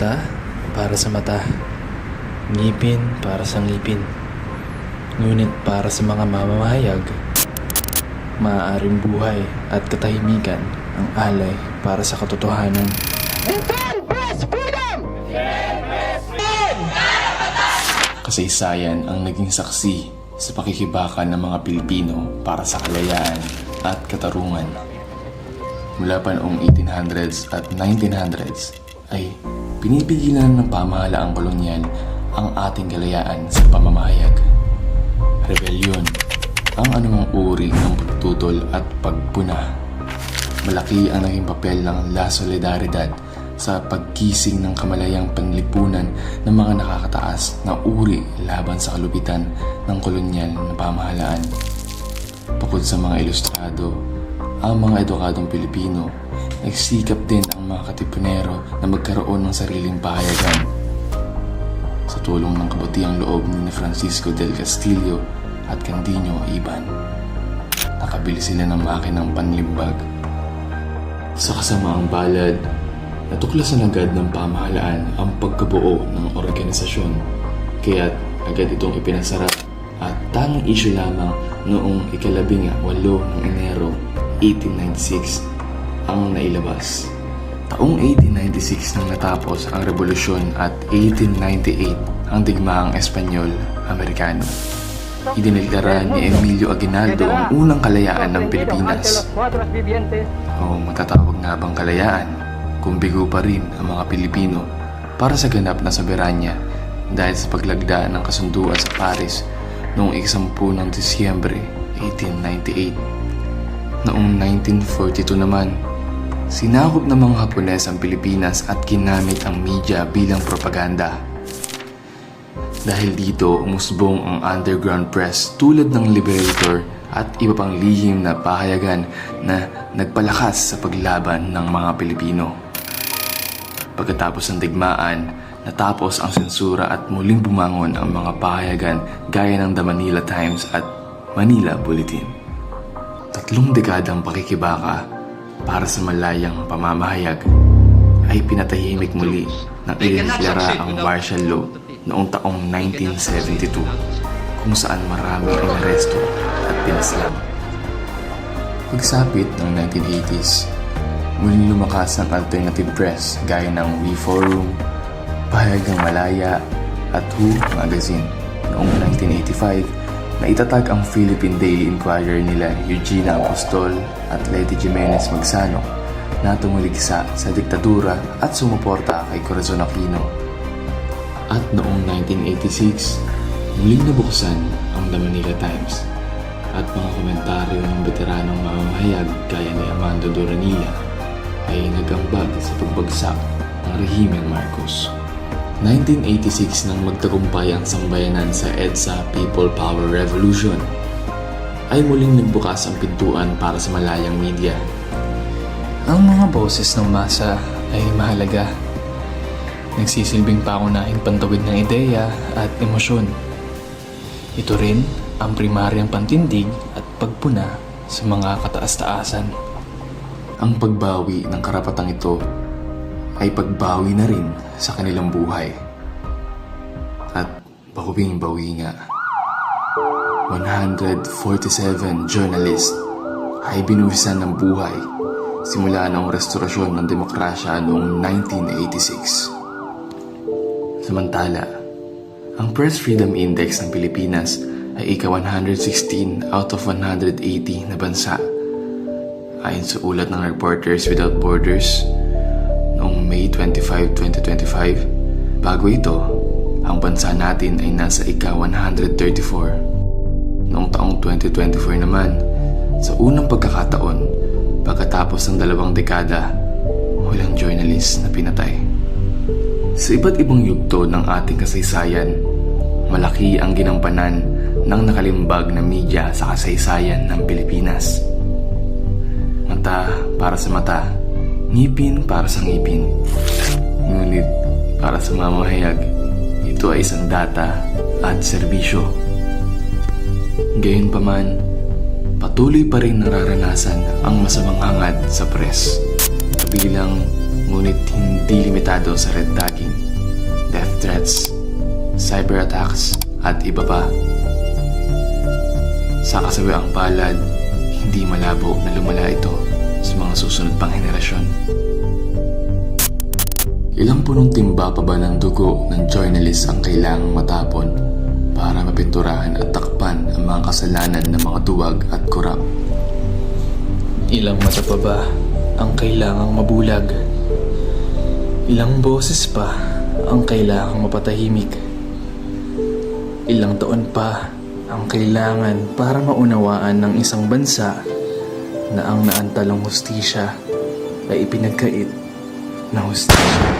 mata para sa mata. Ngipin para sa ngipin. Ngunit para sa mga mamamahayag, maaaring buhay at katahimikan ang alay para sa katotohanan. Kasaysayan ang naging saksi sa pakikibaka ng mga Pilipino para sa kalayaan at katarungan. Mula pa noong 1800s at 1900s ay pinipigilan ng pamahalaang kolonyal ang ating kalayaan sa pamamahayag. Rebelyon, ang anumang uri ng pagtutol at pagpuna. Malaki ang naging papel ng La Solidaridad sa pagkising ng kamalayang panlipunan ng mga nakakataas na uri laban sa kalupitan ng kolonyal na pamahalaan. Bukod sa mga ilustrado, ang mga edukadong Pilipino, nagsikap din mga katipunero na magkaroon ng sariling pahayagan. Sa tulong ng kabutiang loob ni Francisco del Castillo at Candino Iban, nakabili sila ng makinang panlimbag. Sa kasamaang balad, natuklasan agad ng pamahalaan ang pagkabuo ng organisasyon, kaya't agad itong ipinasara at tanging isyu lamang noong ikalabing walo ng Enero 1896 ang nailabas. Taong 1896 nang natapos ang revolusyon at 1898 ang digmaang Espanyol-Amerikano. Idineklara ni Emilio Aguinaldo ang unang kalayaan ng Pilipinas. O matatawag nga bang kalayaan kung bigo pa rin ang mga Pilipino para sa ganap na soberanya dahil sa paglagda ng kasunduan sa Paris noong iksampu ng Disyembre 1898. Noong 1942 naman, sinakop ng mga Hapones ang Pilipinas at ginamit ang media bilang propaganda. Dahil dito, umusbong ang underground press tulad ng Liberator at iba pang lihim na pahayagan na nagpalakas sa paglaban ng mga Pilipino. Pagkatapos ng digmaan, natapos ang sensura at muling bumangon ang mga pahayagan gaya ng The Manila Times at Manila Bulletin. Tatlong dekadang pakikibaka para sa malayang pamamahayag ay pinatahimik muli nang ideklara ang martial law noong taong 1972 kung saan marami ang aresto at pinaslang. Pagsapit ng 1980s, muling lumakas ang alternative press gaya ng We Forum, Pahayagang Malaya at Who Magazine. Noong 1985, naitatag ang Philippine Daily Inquirer nila Eugenia Apostol at Lady Jimenez Magsano na tumuligsa sa diktadura at sumuporta kay Corazon Aquino. At noong 1986, muling nabuksan ang The Manila Times at mga komentaryo ng veteranong mamamahayag gaya ni Amando Doranilla ay nagambag sa pagbagsak ng rehimeng Marcos. 1986 nang magtagumpay ang sambayanan sa EDSA People Power Revolution ay muling nagbukas ang pintuan para sa malayang media. Ang mga boses ng masa ay mahalaga. Nagsisilbing pangunahing pantawid ng ideya at emosyon. Ito rin ang primaryang pantindig at pagpuna sa mga kataas-taasan. Ang pagbawi ng karapatang ito ay pagbawi na rin sa kanilang buhay. At bawiing-bawi nga. 147 journalists ay binuwisan ng buhay simula ng restorasyon ng demokrasya noong 1986. Samantala, ang Press Freedom Index ng Pilipinas ay ika-116 out of 180 na bansa. Ayon sa ulat ng Reporters Without Borders, May 25, 2025, bago ito, ang bansa natin ay nasa ika-134. Noong taong 2024 naman, sa unang pagkakataon, pagkatapos ng dalawang dekada, walang journalist na pinatay. Sa iba't ibang yugto ng ating kasaysayan, malaki ang ginampanan ng nakalimbag na media sa kasaysayan ng Pilipinas. Mata para sa mata, ngipin para sa ngipin. Ngunit para sa mamahayag, ito ay isang data at serbisyo. Gayunpaman, patuloy pa rin nararanasan ang masamang hangad sa press. Kabilang ngunit hindi limitado sa red tagging, death threats, cyber attacks, at iba pa. Sa kasawiang palad, hindi malabo na lumala ito sa mga susunod pang henerasyon. Ilang punong timba pa ba ng dugo ng journalist ang kailangang matapon para mapinturahan at takpan ang mga kasalanan ng mga duwag at kurap? Ilang mata pa ba ang kailangang mabulag? Ilang boses pa ang kailangang mapatahimik? Ilang taon pa ang kailangan para maunawaan ng isang bansa na ang naantalang hustisya ay ipinagkait na hustisya?